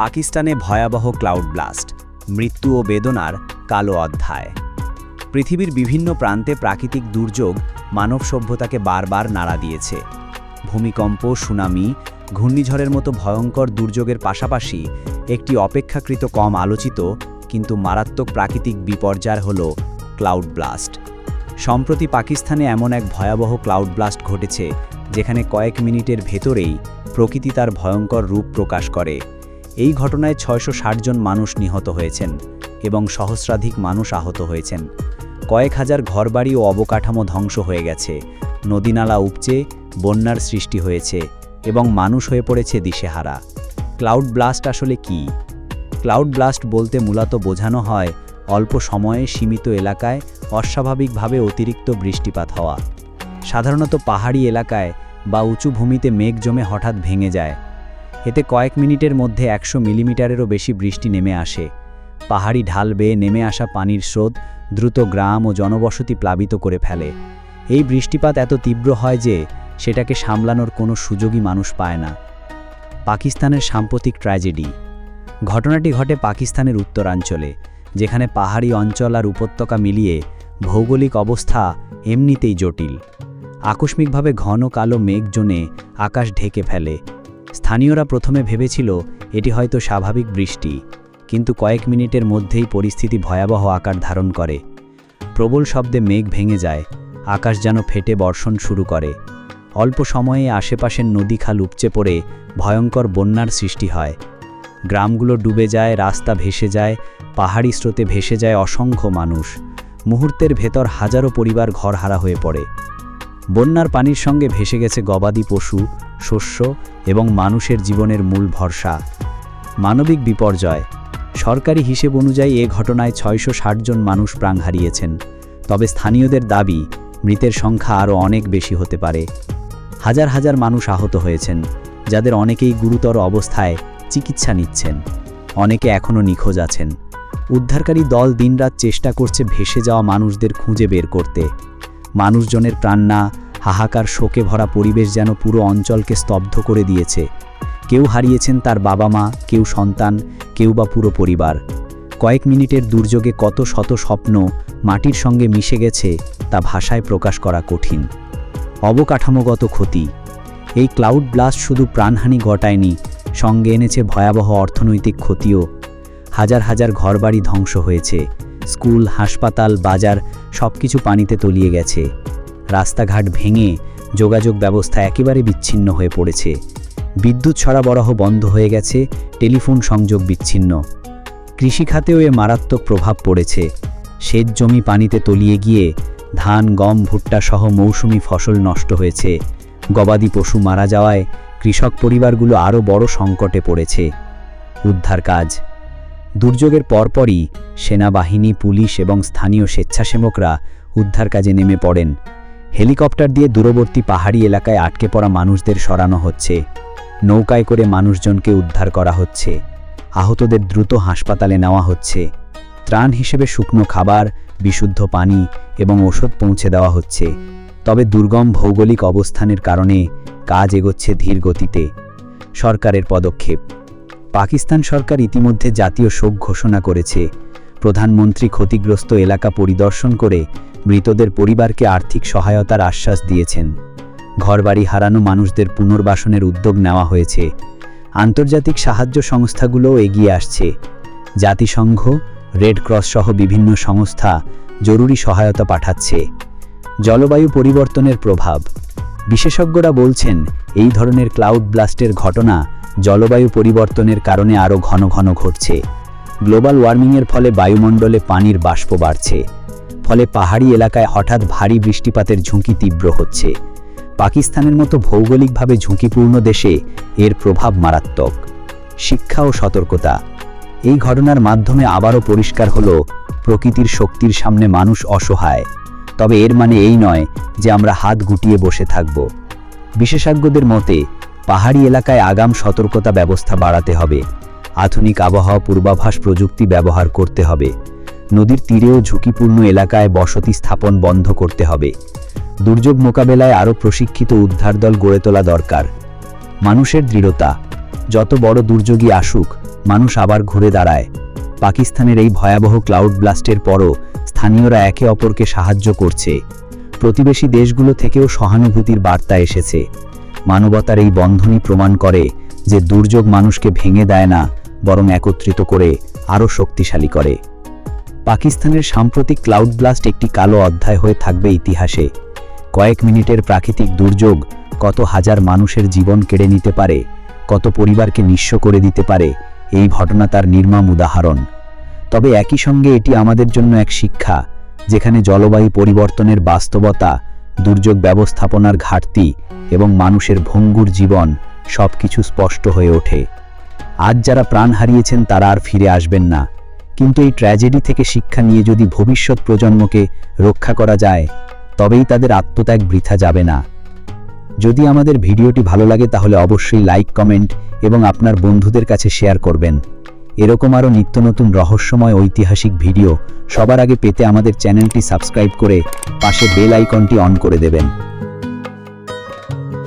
পাকিস্তানে ভয়াবহ cloud blast, মৃত্যু ও বেদনার কালো অধ্যায়। পৃথিবীর বিভিন্ন প্রান্তে প্রাকৃতিক দুর্যোগ মানব সভ্যতাকে বারবার নাড়া দিয়েছে। ভূমিকম্প, সুনামি, ঘূর্ণিঝড়ের মতো ভয়ঙ্কর দুর্যোগের পাশাপাশি একটি অপেক্ষাকৃত কম আলোচিত কিন্তু মারাত্মক প্রাকৃতিক বিপর্যয় হল ক্লাউড ব্লাস্ট। সম্প্রতি পাকিস্তানে এমন এক ভয়াবহ ক্লাউড ব্লাস্ট ঘটেছে, যেখানে কয়েক মিনিটের ভেতরেই প্রকৃতি তার ভয়ঙ্কর রূপ প্রকাশ করে। এই ঘটনায় ছয়শো ষাট জন মানুষ নিহত হয়েছেন এবং সহস্রাধিক মানুষ আহত হয়েছেন। কয়েক হাজার ঘরবাড়ি ও অবকাঠামো ধ্বংস হয়ে গেছে, নদীনালা উপচে, বন্যার সৃষ্টি হয়েছে এবং মানুষ হয়ে পড়েছে দিশেহারা। ক্লাউড ব্লাস্ট আসলে কি? ক্লাউড ব্লাস্ট বলতে মূলত বোঝানো হয় অল্প সময়ে সীমিত এলাকায় অস্বাভাবিকভাবে অতিরিক্ত বৃষ্টিপাত হওয়া। সাধারণত পাহাড়ি এলাকায় বা উঁচু ভূমিতে মেঘ জমে হঠাৎ ভেঙে যায় এতে কয়েক মিনিটের মধ্যে একশো মিলিমিটারেরও বেশি বৃষ্টি নেমে আসে। পাহাড়ি ঢাল বেয়ে নেমে আসা পানির স্রোত দ্রুত গ্রাম ও জনবসতি প্লাবিত করে ফেলে। এই বৃষ্টিপাত এত তীব্র হয় যে সেটাকে সামলানোর কোনো সুযোগই মানুষ পায় না। পাকিস্তানের সাম্প্রতিক ট্র্যাজেডি। ঘটনাটি ঘটে পাকিস্তানের উত্তরাঞ্চলে, যেখানে পাহাড়ি অঞ্চল আর উপত্যকা মিলিয়ে ভৌগোলিক অবস্থা এমনিতেই জটিল। আকস্মিকভাবে ঘন কালো মেঘ জোনে আকাশ ঢেকে ফেলে। স্থানীয়রা প্রথমে ভেবেছিল, এটি হয়তো স্বাভাবিক বৃষ্টি। কিন্তু কয়েক মিনিটের মধ্যেই পরিস্থিতি ভয়াবহ আকার ধারণ করে। প্রবল শব্দে মেঘ ভেঙে যায়, আকাশ যেন ফেটে বর্ষণ শুরু করে। অল্প সময়ে আশেপাশের নদী খাল উপচে পড়ে ভয়ঙ্কর বন্যার সৃষ্টি হয়। গ্রামগুলো ডুবে যায়, রাস্তা ভেসে যায়, পাহাড়ি স্রোতে ভেসে যায় অসংখ্য মানুষ। মুহূর্তের ভেতর হাজারো পরিবার ঘরহারা হয়ে পড়ে। বন্যার পানির সঙ্গে ভেসে গেছে গবাদি পশু শস্য এবং মানুষের জীবনের মূল ভরসা। মানবিক বিপর্যয়। সরকারি হিসেব অনুযায়ী এ ঘটনায় ছয়শো জন মানুষ প্রাণ হারিয়েছেন। তবে স্থানীয়দের দাবি, মৃতের সংখ্যা আরও অনেক বেশি হতে পারে। হাজার হাজার মানুষ আহত হয়েছেন, যাদের অনেকেই গুরুতর অবস্থায় চিকিৎসা নিচ্ছেন। অনেকে এখনও নিখোঁজ আছেন। উদ্ধারকারী দল দিনরাত চেষ্টা করছে ভেসে যাওয়া মানুষদের খুঁজে বের করতে। মানুষজনের প্রাণনা হাহাকার শোকে ভরা পরিবেশ যেন পুরো অঞ্চলকে স্তব্ধ করে দিয়েছে। কেউ হারিয়েছেন তার বাবা মা, কেউ সন্তান, কেউ বা পুরো পরিবার। কয়েক মিনিটের দুর্যোগে কত শত স্বপ্ন মাটির সঙ্গে মিশে গেছে তা ভাষায় প্রকাশ করা কঠিন। অবকাঠামোগত ক্ষতি। এই ক্লাউড ব্লাস্ট শুধু প্রাণহানি ঘটায়নি, সঙ্গে এনেছে ভয়াবহ অর্থনৈতিক ক্ষতিও। হাজার হাজার ঘরবাড়ি ধ্বংস হয়েছে, স্কুল, হাসপাতাল, বাজার সব কিছু পানিতে তলিয়ে গেছে। রাস্তাঘাট ভেঙে যোগাযোগ ব্যবস্থা একেবারে বিচ্ছিন্ন হয়ে পড়েছে। বিদ্যুৎ সরবরাহ বন্ধ হয়ে গেছে, টেলিফোন সংযোগ বিচ্ছিন্ন। কৃষিখাতেও এ মারাত্মক প্রভাব পড়েছে। সেচ জমি পানিতে তলিয়ে গিয়ে ধান, গম, ভুট্টা সহ মৌসুমি ফসল নষ্ট হয়েছে। গবাদি পশু মারা যাওয়ায় কৃষক পরিবারগুলো আরও বড় সংকটে পড়েছে। উদ্ধার কাজ। দুর্যোগের পরপরই সেনাবাহিনী, পুলিশ এবং স্থানীয় স্বেচ্ছাসেবকরা উদ্ধার কাজে নেমে পড়েন। হেলিকপ্টার দিয়ে দূরবর্তী পাহাড়ি এলাকায় আটকে পড়া মানুষদের সরানো হচ্ছে। নৌকায় করে মানুষজনকে উদ্ধার করা হচ্ছে। আহতদের দ্রুত হাসপাতালে নেওয়া হচ্ছে। ত্রাণ হিসেবে শুকনো খাবার, বিশুদ্ধ পানি এবং ওষুধ পৌঁছে দেওয়া হচ্ছে। তবে দুর্গম ভৌগোলিক অবস্থানের কারণে কাজ এগোচ্ছে ধীর গতিতে। সরকারের পদক্ষেপ। পাকিস্তান সরকার ইতিমধ্যে জাতীয় শোক ঘোষণা করেছে। প্রধানমন্ত্রী ক্ষতিগ্রস্ত এলাকা পরিদর্শন করে মৃতদের পরিবারকে আর্থিক সহায়তার আশ্বাস দিয়েছেন। ঘরবাড়ি হারানো মানুষদের পুনর্বাসনের উদ্যোগ নেওয়া হয়েছে। আন্তর্জাতিক সাহায্য সংস্থাগুলোও এগিয়ে আসছে। জাতিসংঘ, রেড ক্রস সহ বিভিন্ন সংস্থা জরুরি সহায়তা পাঠাচ্ছে। জলবায়ু পরিবর্তনের প্রভাব। বিশেষজ্ঞরা বলছেন, এই ধরনের ক্লাউড ব্লাস্টের ঘটনা জলবায়ু পরিবর্তনের কারণে আরও ঘন ঘন ঘটছে। গ্লোবাল ওয়ার্মিংয়ের ফলে বায়ুমণ্ডলে পানির বাষ্প বাড়ছে। ফলে পাহাড়ি এলাকায় হঠাৎ ভারী বৃষ্টিপাতের ঝুঁকি তীব্র হচ্ছে। পাকিস্তানের মতো ভৌগোলিকভাবে ঝুঁকিপূর্ণ দেশে এর প্রভাব মারাত্মক। শিক্ষা ও সতর্কতা। এই ঘটনার মাধ্যমে আবারও পরিষ্কার হল, প্রকৃতির শক্তির সামনে মানুষ অসহায়। তবে এর মানে এই নয় যে আমরা হাত গুটিয়ে বসে থাকব। বিশেষজ্ঞদের মতে, পাহাড়ি এলাকায় আগাম সতর্কতা ব্যবস্থা বাড়াতে হবে। আধুনিক আবহাওয়া পূর্বাভাস প্রযুক্তি ব্যবহার করতে হবে। নদীর তীরেও ঝুঁকিপূর্ণ এলাকায় বসতি স্থাপন বন্ধ করতে হবে। দুর্যোগ মোকাবেলায় আরও প্রশিক্ষিত উদ্ধার দল গড়ে তোলা দরকার। মানুষের দৃঢ়তা। যত বড় দুর্যোগই আসুক, মানুষ আবার ঘুরে দাঁড়ায়। পাকিস্তানের এই ভয়াবহ ক্লাউড ব্লাস্টের পরও স্থানীয়রা একে অপরকে সাহায্য করছে। প্রতিবেশী দেশগুলো থেকেও সহানুভূতির বার্তা এসেছে। মানবতার এই বন্ধনই প্রমাণ করে যে দুর্যোগ মানুষকে ভেঙে দেয় না, বরং একত্রিত করে আরও শক্তিশালী করে। পাকিস্তানের সাম্প্রতিক ক্লাউড ব্লাস্ট একটি কালো অধ্যায় হয়ে থাকবে ইতিহাসে। কয়েক মিনিটের প্রাকৃতিক দুর্যোগ কত হাজার মানুষের জীবন কেড়ে নিতে পারে, কত পরিবারকে নিঃস্ব করে দিতে পারে, এই ঘটনা তার নির্মাম উদাহরণ। তবে একই সঙ্গে এটি আমাদের জন্য এক শিক্ষা, যেখানে জলবায়ু পরিবর্তনের বাস্তবতা, দুর্যোগ ব্যবস্থাপনার ঘাটতি এবং মানুষের ভঙ্গুর জীবন সবকিছু স্পষ্ট হয়ে ওঠে। আজ যারা প্রাণ হারিয়েছেন তারা আর ফিরে আসবেন না। কিন্তু এই ট্র্যাজেডি থেকে শিক্ষা নিয়ে যদি ভবিষ্যৎ প্রজন্মকে রক্ষা করা যায়, তবেই তাদের আত্মত্যাগ বৃথা যাবে না। যদি আমাদের ভিডিওটি ভালো লাগে তাহলে অবশ্যই লাইক কমেন্ট এবং আপনার বন্ধুদের কাছে শেয়ার করবেন। এরকম আরও নিত্য নতুন রহস্যময় ঐতিহাসিক ভিডিও সবার আগে পেতে আমাদের চ্যানেলটি সাবস্ক্রাইব করে পাশে বেল আইকনটি অন করে দেবেন।